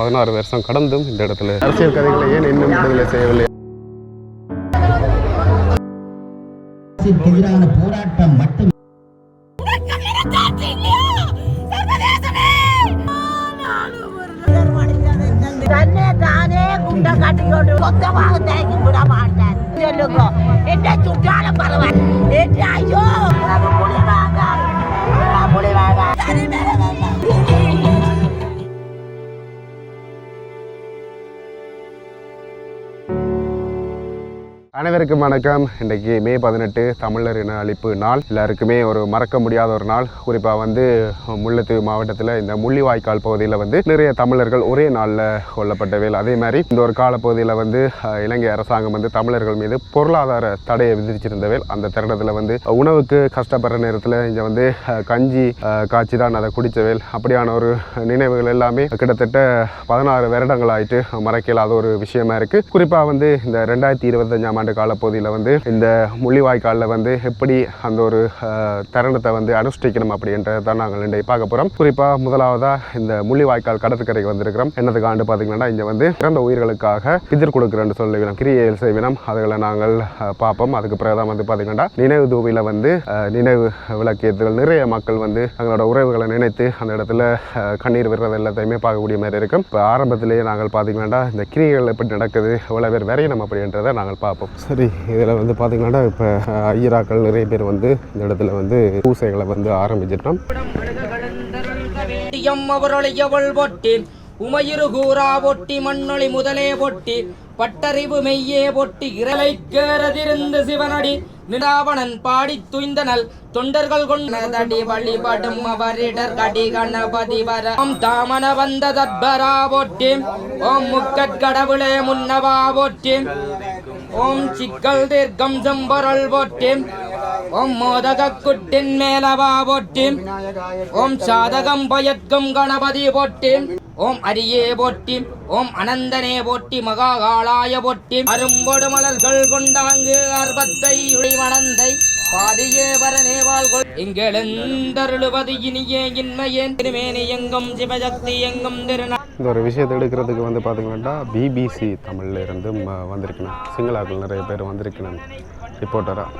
பதினாறு வருஷம் கடந்தும் இந்த இடத்துல. அரசியல் கதைகளை ஏன் இன்னும் விடுதலை செய்யவில்லை? எதிரான போராட்டம் மட்டும் தன்னை தானே குண்டை காட்டிக்கொண்டு சொத்தமாக தயக்கி விட மாட்டார். சொல்லுங்க. ¡Es de tu cara, palo! Yo! அனைவருக்கும் வணக்கம். இன்றைக்கு மே பதினெட்டு தமிழர் இன அழிப்பு நாள். எல்லாருக்குமே ஒரு மறக்க முடியாத ஒரு நாள். குறிப்பாக வந்து முல்லைத்தீவு மாவட்டத்தில் இந்த முள்ளிவாய்க்கால் பகுதியில் வந்து நிறைய தமிழர்கள் ஒரே நாளில் கொல்லப்பட்டவையில் அதே மாதிரி இந்த ஒரு காலப்பகுதியில் வந்து இலங்கை அரசாங்கம் வந்து தமிழர்கள் மீது பொருளாதார தடையை விதிச்சிருந்தவையில் அந்த தருணத்தில் வந்து உணவுக்கு கஷ்டப்படுற நேரத்தில் இங்கே வந்து கஞ்சி காய்ச்சி தான் அதை குடித்தவேல் அப்படியான ஒரு நினைவுகள் எல்லாமே கிட்டத்தட்ட பதினாறு வருடங்கள் ஆயிட்டு மறக்க ஒரு விஷயமா இருக்குது குறிப்பாக வந்து இந்த ரெண்டாயிரத்தி இருபத்தஞ்சாம் ஆண்டு காலப்பகுதியில் வந்து இந்த முள்ளிவாய்க்காலில் வந்து எப்படி அந்த ஒரு தருணத்தை வந்து அனுஷ்டிக்கணும் அப்படின்றதான் நாங்கள் இன்றைக்கு பார்க்க போகிறோம் குறிப்பாக முதலாவதாக இந்த முள்ளிவாய்க்கால் கடற்கரைக்கு வந்திருக்கிறோம். என்னதுக்கு ஆண்டு பார்த்தீங்கன்னா இங்கே வந்து இறந்த உயிர்களுக்காக பிதிர் கொடுக்குறேன்னு சொல்லுவினோம் கிரியைகள் செய்வினம். அதுகளை நாங்கள் பார்ப்போம். அதுக்கு பிறகு தான் வந்து பார்த்தீங்கன்னா நினைவு தூவியில் வந்து நினைவு விளக்கியத்தில் நிறைய மக்கள் வந்து தங்களோட உறவுகளை நினைத்து அந்த இடத்துல கண்ணீர் விடுறது எல்லாத்தையுமே பார்க்கக்கூடிய மாதிரி இருக்கும். இப்போ ஆரம்பத்திலேயே நாங்கள் பார்த்தீங்கன்னா இந்த கிரிகைகள் எப்படி நடக்குது எவ்வளோ பேர் வரையணும் அப்படின்றத நாங்கள் பார்ப்போம். சரி இதில் வந்து பார்த்திங்கன்னா இப்போ ஐயராக்கள் நிறைய பேர் வந்து இந்த இடத்துல வந்து பூசைகளை வந்து ஆரம்பிச்சிட்டோம். அவரொழியவள் பொட்டி உமையிரு கூறா பொட்டி மண்ணொளி முதலே பொட்டி பட்டறிவு மெய்யே பொட்டி இரலை கேரதிருந்த சிவனடி நிடாவணன் பாடி துய்ந்தனல் தொண்டர்கள் கொண்டதடி வழிபடும் அவரிடர் கடி கணபதி வர. ஓம் தாமன வந்த தத்பரா பொட்டி ஓம் முக்கட் கடவுளே முன்னவா பொட்டி ஓம் சிக்கல் தீர்க்கம் செம்பரல் பொட்டி ஓம் மோதக குட்டின் மேலவா பொட்டி ஓம் சாதகம் பயக்கும் கணபதி போட்டி ஓம் அரியே போட்டி ஓம் அனந்தனே போட்டி மகாகாலாய போட்டி அரும்பொடு மலர்கள் கொண்டாங்கு அர்பத்தை மணந்தை பாதியே வரனே வாழ்கொள். எங்களெந்தருளுவது இனியே இன்மையேன். திருமேனி எங்கும் சிவசக்தி எங்கும் திருநா இந்த ஒரு விஷயத்தை எடுக்கிறதுக்கு வந்து பார்த்தீங்கன்னா பிபிசி தமிழ்ல இருந்து வந்திருக்கணும். சிங்களாக்கள் நிறைய பேர் வந்திருக்கணும். ரிப்போர்ட்டராக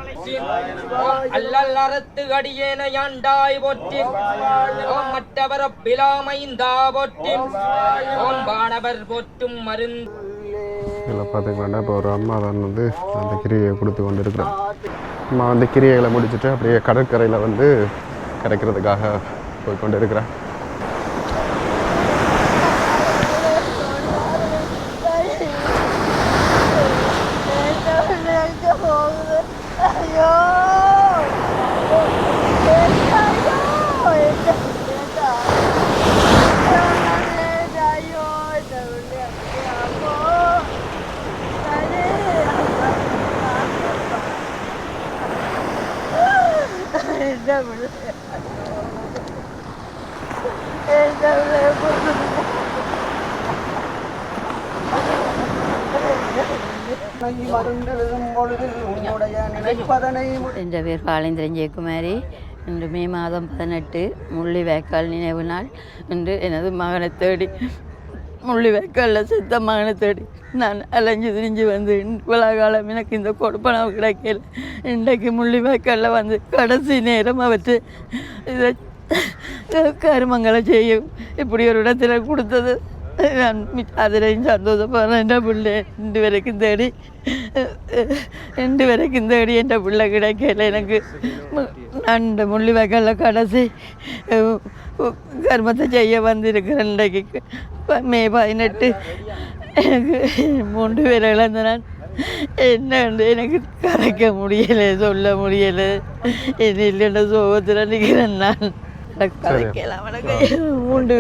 அல்லல் அறத்து அடியேன யாண்டாய் போற்றி. ஓம் மற்றவர் பிலாமைந்தா போற்றி. ஓம் பாணவர் போற்றும் மருந்து இதில் பார்த்தீங்கன்னா இப்போ ஒரு அம்மா தான் வந்து அந்த கிரியை கொடுத்து கொண்டு நான் வந்து கிரியைகளை முடிச்சுட்டு அப்படியே கடற்கரையில் வந்து கிடைக்கிறதுக்காக போய் கொண்டு இருக்கிறேன் என்ற பேர் பாலேந்திரன் ஜெயக்குமாரி. இன்று மே மாதம் பதினெட்டு முள்ளி முள்ளிவேக்கால் நினைவு நாள். என்று எனது மகனை தேடி முள்ளி வேக்காலில் செத்த மகனை தேடி நான் அலைஞ்சு திரிஞ்சு வந்து இவ்வளோ காலம் எனக்கு இந்த கொடுப்பனவு கிடைக்கல. இன்றைக்கு முள்ளி வேக்காலில் வந்து கடைசி நேரம் அவற்று இதை கருமங்களை செய்யும். இப்படி ஒரு இடத்துல கொடுத்தது. நான் அதிலையும் சந்தோஷப்படுறேன். என் பிள்ளை ரெண்டு வரைக்கும் தேடி ரெண்டு வரைக்கும் தேடி என் பிள்ளை கிடைக்கல எனக்கு. மு- நான் முள்ளி வகையில் கடைசி கர்மத்தை செய்ய வந்திருக்கிறேன் இன்றைக்கு மே பதினெட்டு எனக்கு மூன்று பேர் இழந்த நான் என்னன்னு எனக்கு கரைக்க முடியலை சொல்ல முடியலை என்ன இல்லைன்ற சோகத்தில் நிற்கிறேன் நான் மூன்று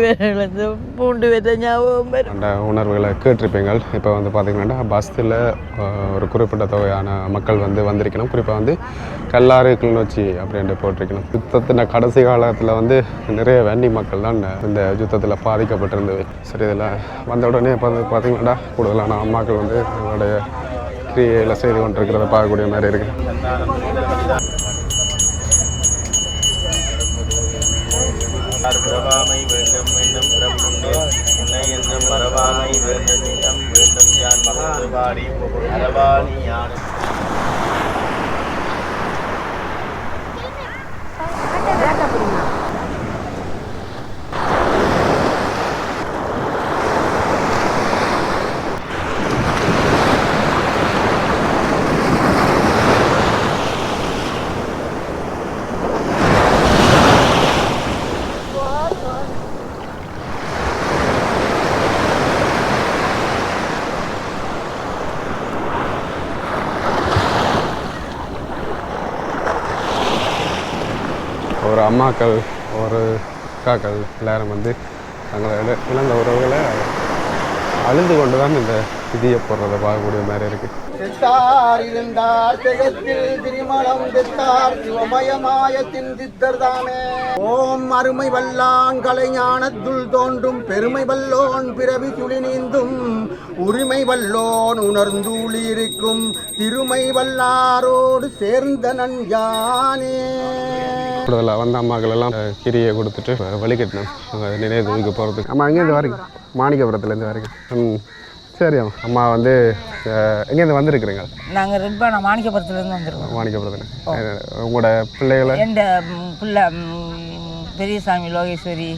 மூன்று ஞாபகம் அந்த உணர்வுகளை கேட்டிருப்பீங்க இப்போ வந்து பார்த்தீங்கன்னா பஸ்ஸில் ஒரு குறிப்பிட்ட தொகையான மக்கள் வந்து வந்திருக்கணும். குறிப்பாக வந்து கல்லாறு கிளிநொச்சி அப்படின்ட்டு போட்டிருக்கணும். யுத்தத்தின் கடைசி காலத்தில் வந்து நிறைய வன்னி மக்கள் தான் இந்த யுத்தத்தில் பாதிக்கப்பட்டிருந்தது. சரி இதில் வந்த உடனே இப்போ வந்து பார்த்தீங்கன்னா கூடுதலான அம்மாக்கள் வந்து எங்களுடைய கிரியையில் செய்து கொண்டிருக்கிறத பார்க்கக்கூடிய மாதிரி இருக்குது பிறவாமை வேண்டும் வேண்டும் பிறப்புண்டு உன்னை என்றும் மறவாமை வேண்டும் இன்னம் வேண்டும். யான் மறந்து பாடி அரவாணி யானும் ஒரு அம்மாக்கள் ஒரு அக்காக்கள் எல்லாரும் வந்து தங்களோட இழந்த உறவுகளை அழுந்து கொண்டு தான் இந்த விதியை போடுறதை பார்க்கக்கூடிய மாதிரி இருக்குது செத்தார் இருந்தார் ஜெகத்தில் திருமணம் பெற்றார் சிவமயமாயத்தின் சித்தர் தானே. ஓம் அருமை வல்லான் கலைஞானத்துள் தோன்றும் பெருமை வல்லோன் பிறவி சுழி நீந்தும் உரிமை வல்லோன் உணர்ந்தூழி இருக்கும் திருமை வல்லாரோடு சேர்ந்த நன் யானே கூடுதலாக வந்த அம்மாக்கள் எல்லாம் கிரியை கொடுத்துட்டு வ- வழிகட்டணும் அவங்க நினைவு தூக்கி போகிறதுக்கு அம்மா எங்கேருந்து வரீங்க. மாணிக்கபுரத்துலேருந்து வரீங்க. ம். சரி அம்மா. வந்து எங்கேருந்து வந்திருக்கிறீங்க? நாங்கள் ரெட்பான மாணிக்கபுரத்துலேருந்து வந்துருக்கோம். மாணிக்கபுரத்தில். உங்களோட பிள்ளைகளை? எந்த புள்ள பெரியசாமி லோகேஸ்வரி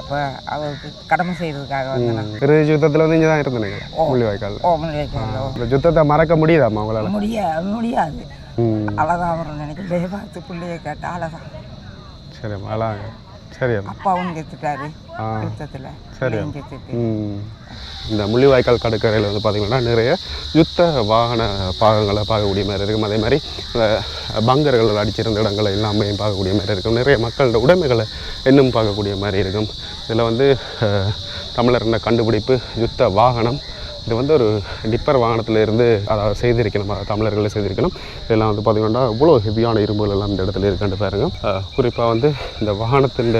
அப்போ அவருக்கு கடமை செய்கிறதுக்காக வந்து நாங்கள் இரு யுத்தத்தில் வந்து இங்கே தான் இருந்தீங்க முள்ளிவாய்க்கால் இந்த யுத்தத்தை மறக்க முடியுதாம்மா முடிய முடியாது ம் அழகாக வரும் நினைக்கிறேன் பார்த்து பிள்ளைய கேட்ட அழகா சரி அம்மா அழகாங்க சரி அப்பாவும் கெத்துட்டாரு யுத்தத்தில் சரி. கெத்துட்டு ம். இந்த முள்ளிவாய்க்கால் கடற்கரையில் வந்து பார்த்திங்கன்னா நிறைய யுத்த வாகன பாகங்களை பார்க்கக்கூடிய மாதிரி இருக்கும். அதே மாதிரி பங்கர்கள் அடிச்சிருந்த இடங்களை எல்லாமே பார்க்கக்கூடிய மாதிரி இருக்கும். நிறைய மக்களோட உடைமைகளை இன்னும் பார்க்கக்கூடிய மாதிரி இருக்கும். இதில் வந்து தமிழர்ன கண்டுபிடிப்பு யுத்த வாகனம் இது வந்து ஒரு டிப்பர் வாகனத்தில் இருந்து அதை செய்திருக்கணும். தமிழர்களை செய்திருக்கணும். இதெல்லாம் வந்து பார்த்திங்கன்னா இவ்வளோ ஹெவியான இரும்புகள் எல்லாம் இந்த இடத்துல இருக்கான்னு பாருங்க. குறிப்பாக வந்து இந்த வாகனத்தின்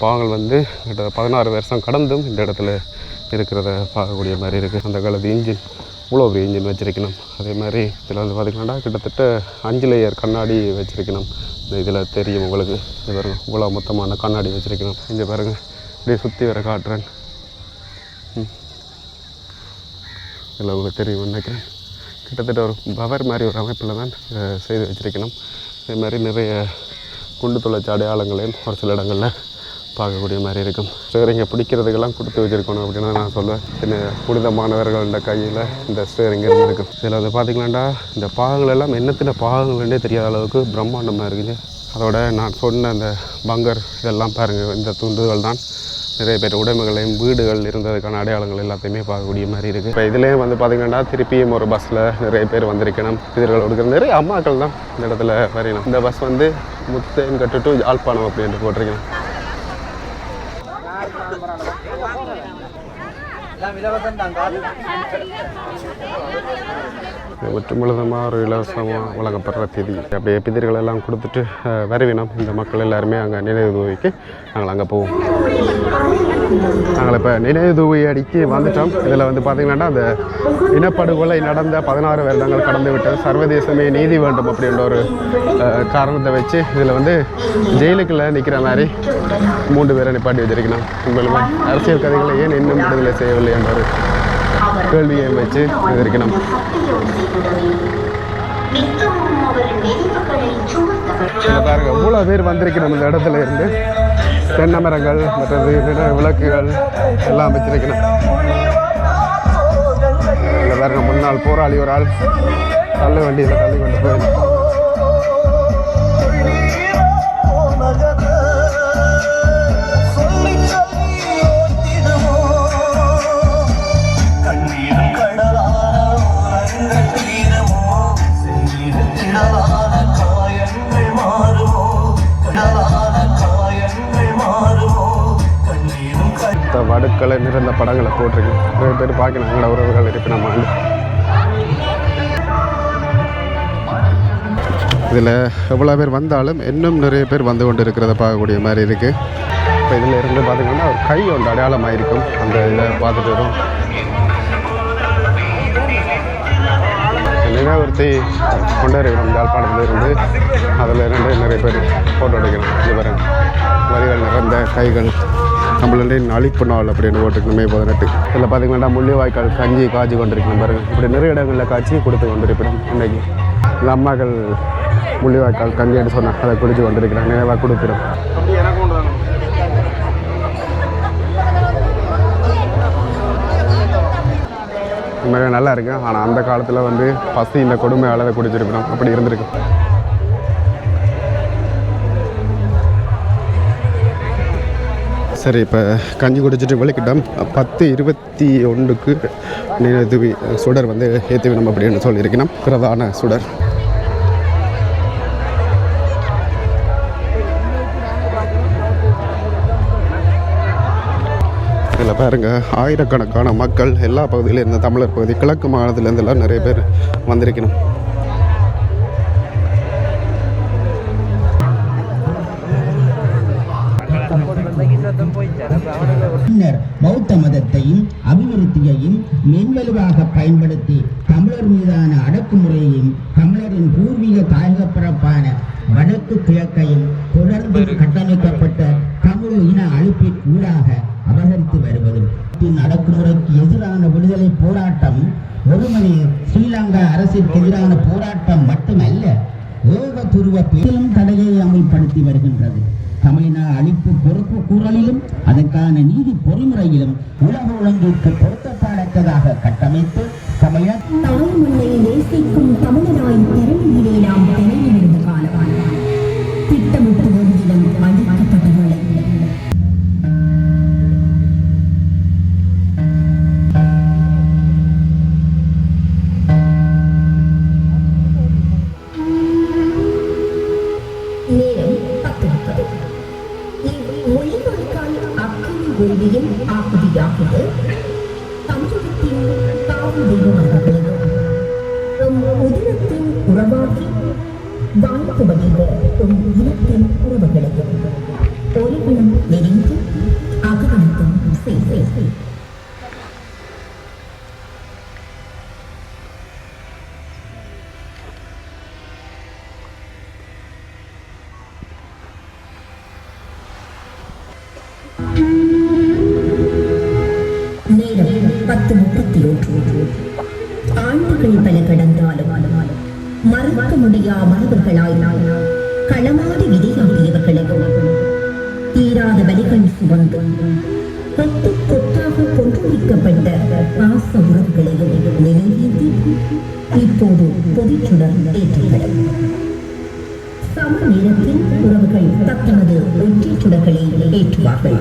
பாகங்கள் வந்து கிட்ட பதினாறு வருஷம் கடந்தும் இந்த இடத்துல இருக்கிறத பார்க்கக்கூடிய மாதிரி இருக்குது அந்த காலத்து இன்ஜின் இவ்வளோ ஒரு இன்ஜின் வச்சுருக்கணும். அதே மாதிரி இதில் வந்து பார்த்திங்கன்னா கிட்டத்தட்ட அஞ்சு லேயர் கண்ணாடி வச்சிருக்கணும். இந்த இதில் தெரியும் உங்களுக்கு. இது பாருங்க இவ்வளோ மொத்தமான கண்ணாடி வச்சுருக்கணும். இங்கே பாருங்க இப்படியே சுற்றி வர காட்டுறேன். இதில் உங்களுக்கு தெரியும் நினைக்கிறேன். கிட்டத்தட்ட ஒரு பவர் மாதிரி ஒரு அமைப்பில் தான் செய்து வச்சிருக்கணும். இதே மாதிரி நிறைய குண்டு தொலைச்சி அடையாளங்களையும் ஒரு சில இடங்களில் பார்க்கக்கூடிய மாதிரி இருக்கும். ஸ்டேரிங்கை பிடிக்கிறதுக்கெல்லாம் கொடுத்து வச்சுருக்கணும் அப்படின்னு நான் சொல்லுவேன் சின்ன புனிதமானவர்களோட கையில் இந்த ஸ்டேரிங் இருக்கும் இதில் வந்து பார்த்திங்களாண்டா இந்த பாகங்கள் எல்லாம் என்னத்தின பாகங்கள்னே தெரியாத அளவுக்கு பிரம்மாண்டமாக இருக்குது அதோட நான் சொன்ன அந்த பங்கர் இதெல்லாம் பாருங்கள் இந்த துண்டுகள் தான். நிறைய பேர் உடைமைகளையும் வீடுகள் இருந்ததுக்கான அடையாளங்கள் எல்லாத்தையுமே பார்க்கக்கூடிய மாதிரி இருக்குது இப்போ இதுலேயும் வந்து பார்த்திங்கன்னா திருப்பியும் ஒரு பஸ்ஸில் நிறைய பேர் வந்திருக்கணும். எதிர்கள் கொடுக்குற நிறைய அம்மாக்கள் தான் இந்த இடத்துல வரையணும். இந்த பஸ் வந்து முத்தேன் கட்டு டு யாழ்ப்பாணம் அப்படின்ட்டு போட்டிருக்கேன். விலவசம் நாங்கள். முற்றுமுழுதமாக ஒரு இலவசமாக வழங்கப்படுற தேதி. அப்படியே பிதிர்கள் எல்லாம் கொடுத்துட்டு அஹ், இந்த மக்கள் எல்லாருமே அங்கே நினைவு தூவிக்கு நாங்கள் அங்கே போவோம். நாங்கள் இப்போ நினைவு தூவி அடிக்கி வந்துட்டோம். இதில் வந்து பார்த்திங்கன்னா அந்த இனப்படுகொலை நடந்த பதினாறு வருடங்கள் கடந்து விட்டது. சர்வதேசமே நீதி வேண்டும் அப்படின்ற ஒரு காரணத்தை வச்சு இதில் வந்து ஜெயிலுக்குள்ள நிற்கிற மாதிரி மூன்று பேரை நிப்பாட்டி வச்சிருக்கணும். உங்களுமே அரசியல் கதைகளை ஏன் இன்னும் விடுதலை செய்யவில்லை என்ற ஒரு கேள்வியை வச்சு இருக்கணும். பாருங்க இவ்வளோ பேர் வந்திருக்கணும் இந்த இடத்துல இருந்து. தென்னை மரங்கள் மற்றது விளக்குகள் எல்லாம் வச்சிருக்கணும். பாருங்க முன்னாள் போராளி ஒரு ஆள். தள்ள வண்டியில் தள்ளி கொண்டு போய் வடுக்களை நிறைந்த படங்களை போட்டிருக்கேன். நிறைய பேர் பார்க்கணும். எங்களோட உறவுகள் இருப்பினம் நம்ம இதில் எவ்வளோ பேர் வந்தாலும் இன்னும் நிறைய பேர் வந்து கொண்டு இருக்கிறத பார்க்கக்கூடிய மாதிரி இருக்குது இப்போ இதில் இருந்து பார்த்திங்கன்னா ஒரு கை ஒன்று அடையாளமாக இருக்கும் அந்த இதை பார்த்துட்டு வரும். நினைவுறுத்தி கொண்டு இருக்கிறோம் இருந்து அதில் இருந்து நிறைய பேர் ஃபோட்டோ எடுக்கலாம் இது பாருங்க. வரிகள் நிறந்த கைகள். தமிழரின் அழிப்பு நாள் அப்படின்னு போட்டுருக்கு மே பதினெட்டு. இதில் பார்த்தீங்கன்னா முள்ளிவாய்க்கால் கஞ்சி காய்ச்சி கொண்டிருக்கணும் பாருங்கள் இப்படி நிறைய இடங்களில் காய்ச்சி கொடுத்து கொண்டிருக்கிறோம் இன்னைக்கு இந்த அம்மாக்கள் முள்ளிவாய்க்கால் கஞ்சின்னு சொன்னாங்க அதை குடிச்சு கொண்டிருக்கிறாங்க. நினைவாக கொடுக்கிறோம். உண்மையாக நல்லா இருக்கு. ஆனால் அந்த காலத்தில் வந்து பசி இந்த கொடுமை அளவை குடிச்சிருக்கணும் அப்படி இருந்திருக்கு. சரி இப்போ கஞ்சி குடிச்சிட்டு விளக்கிட்டோம். பத்து இருபத்தி ஒன்றுக்கு நினைத்துவி சுடர் வந்து ஏற்றி வேணும் அப்படின்னு சொல்லியிருக்கணும். பிரதான சுடர். இதில் பாருங்கள் ஆயிரக்கணக்கான மக்கள் எல்லா பகுதியிலேருந்து தமிழர் பகுதி கிழக்கு மாநிலத்திலேருந்து எல்லாம் நிறைய பேர் வந்திருக்கணும். பௌத்த மதத்தையும் அபிவிருத்தியையும் மென்வலுவாக பயன்படுத்தி தமிழர் மீதான அடக்குமுறையையும் தமிழரின் பூர்வீக தாயக வடக்கு கிழக்கையும் தொடர்ந்து கட்டமைக்கப்பட்ட தமிழ் இன அழிப்பின் ஊடாக அபகரித்து வருவது. அடக்குமுறைக்கு எதிரான விடுதலை போராட்டம் ஒருமணி ஸ்ரீலங்கா அரசிற்கு எதிரான போராட்டம் மட்டுமல்ல ஏக துருவ பெரும் தடையை அமல்படுத்தி வருகின்றது. தமிழின அழிப்பு பொறுப்பு கூறலிலும் அதற்கான நீதி பொறிமுறையிலும் உலக ஒழுங்கிற்கு பொருத்தப்பாடற்றதாக கட்டமைத்து ஆகுதியாகுது தமிழகத்தின் தாய் தெய்வமாகப்படுகிறது நம் உதிரத்தின் உறவாகி வாழ்த்து வடிவ உம் இனத்தின் உறவுகளையும் முடியா மரபர்களாய் களமாடி விதையாடியவர்களையும் தீராத வலிகள் சுமந்து கொத்து கொத்தாக கொன்றுவிக்கப்பட்ட பாச உறவுகளையும் நினைவேந்தி இப்போது பொதிச்சுடர் ஏற்றுகிறது சம நேரத்தில் உறவுகள் தத்தமது ஒற்றை சுடர்களை ஏற்றுவார்கள்.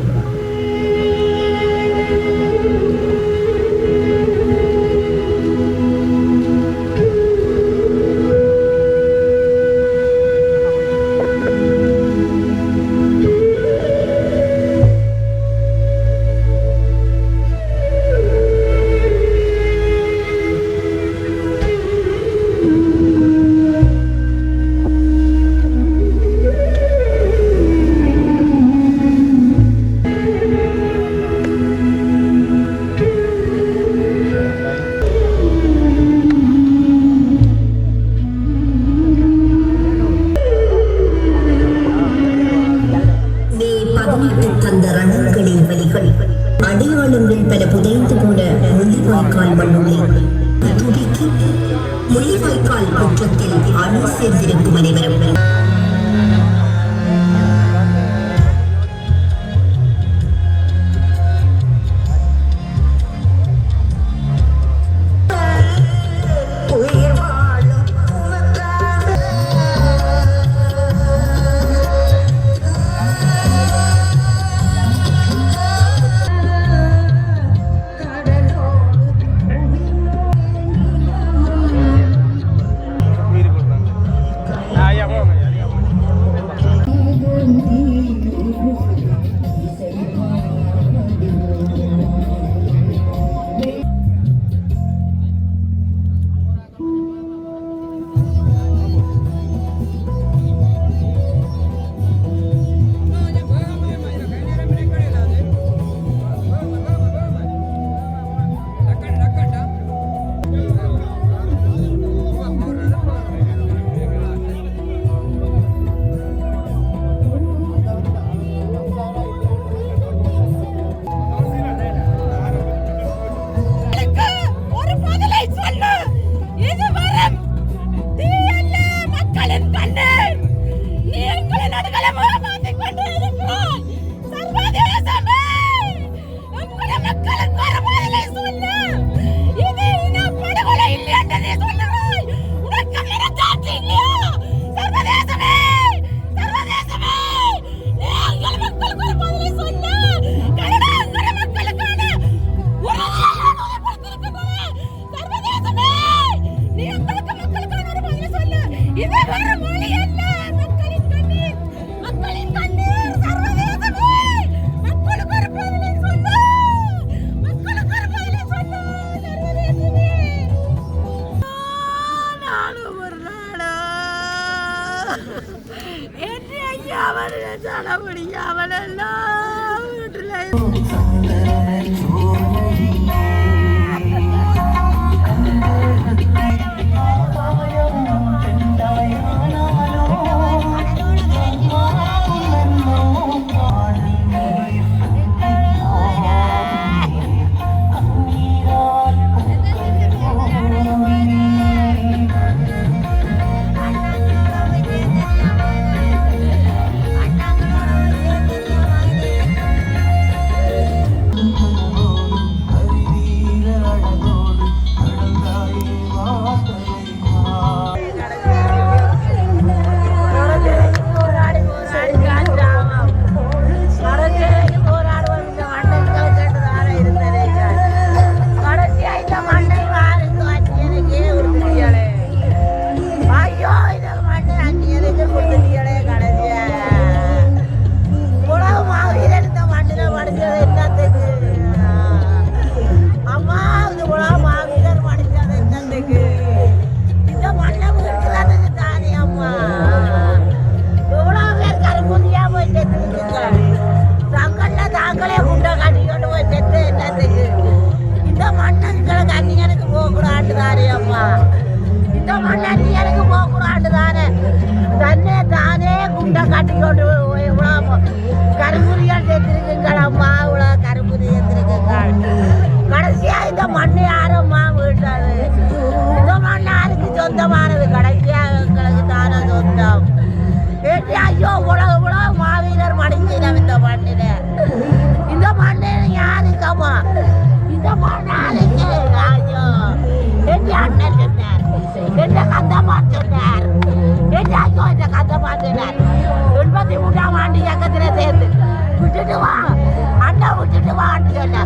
இல்லை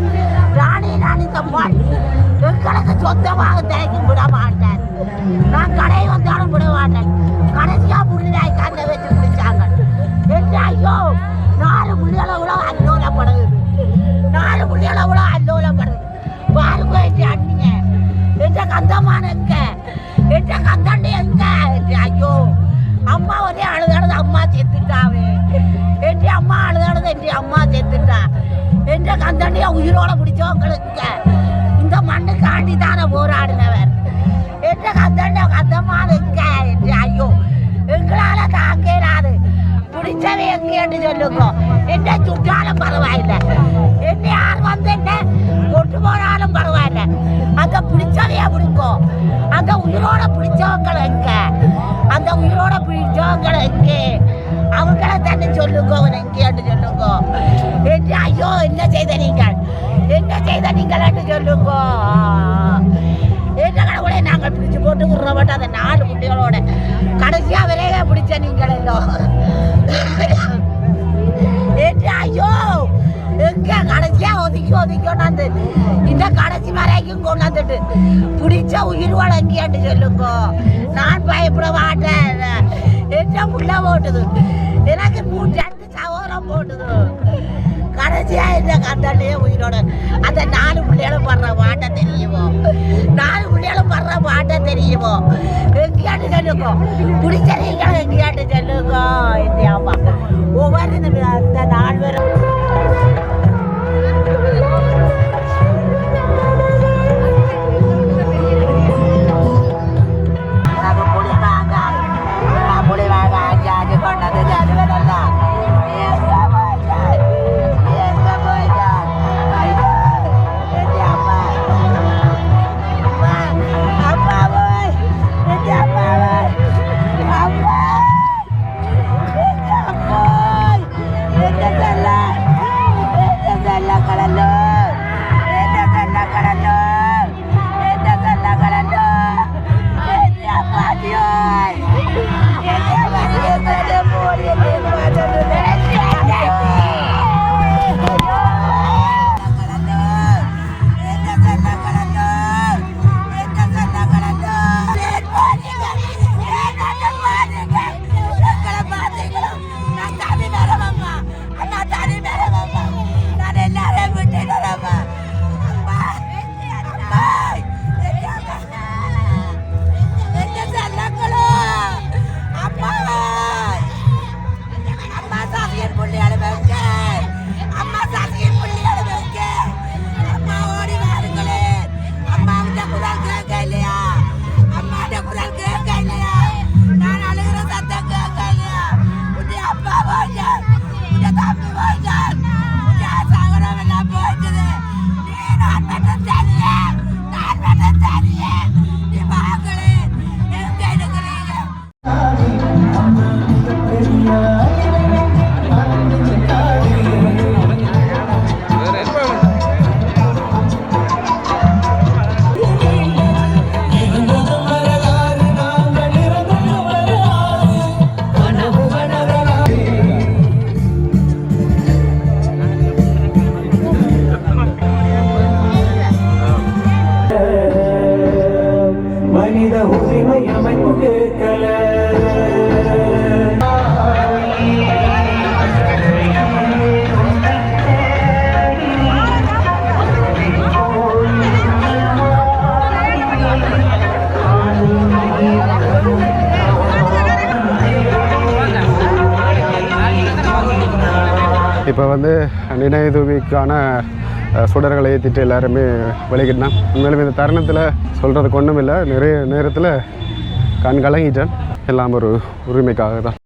ராணி ராணி தம்மாள் எங்களுக்கு சொந்தமாக தயக்கம் விடாமல் நான் உயிரோட பிடிச்சவங்களுக்கு இந்த மண்ணுக்காண்டி தானே போராடினவர். என்ன கத்தண்ட கத்தமா இருக்க ஐயோ எங்களால தாங்கலாது பிடிச்சவை எங்கேன்னு சொல்லுங்க. என்ன சுட்டாலும் பரவாயில்லை. என்ன யார் வந்து என்ன கொண்டு போனாலும் பரவாயில்ல. அங்க பிடிச்சவையா பிடிக்கும் அங்க உயிரோட பிடிச்சவங்களை எங்க? அந்த உயிரோட பிடிச்சவங்களை எங்கே? அவங்கள தானே சொல்லுங்க அவன் எங்கேன்னு சொல்லுங்க. எங்களாட்டு சொல்லுங்க. எங்களை கூட நாங்கள் பிடிச்சு போட்டு விடுற மாட்டோம் அந்த நாலு குட்டிகளோட கடைசியாக விரைய பிடிச்ச நீங்கள் ஐயோ எங்க கடைசியா ஒதுக்கி ஒதுக்கி கொண்டாந்து இந்த கடைசி வரைக்கும் கொண்டாந்துட்டு பிடிச்ச உயிர் வழங்கியாட்டு சொல்லுங்க. நான் பயப்பட மாட்டேன். என்ன புள்ள போட்டுது? எனக்கு மூன்று சகோதரம் போட்டுது. கடைசியா என்ன கண்டாலே உயிரோட? அந்த நாலு பிள்ளைகளும் படுற பாட்டை தெரியுமோ? நாலு பிள்ளைகளும் படுற பாட்டை தெரியுமோ? எங்கேயாட்டு செல்லுக்கோ பிடிச்சவங்க எங்கேயாட்டு சொல்லுங்க. வந்து சுடர்களை ஏற்றிட்டு எல்லாருமே வழிகிட்டான் உண்மையிலும் இந்த தருணத்தில் சொல்கிறதுக்கு ஒன்றும் இல்லை நிறைய நேரத்தில் கண் கலங்கிட்டேன். எல்லாம் ஒரு உரிமைக்காக தான்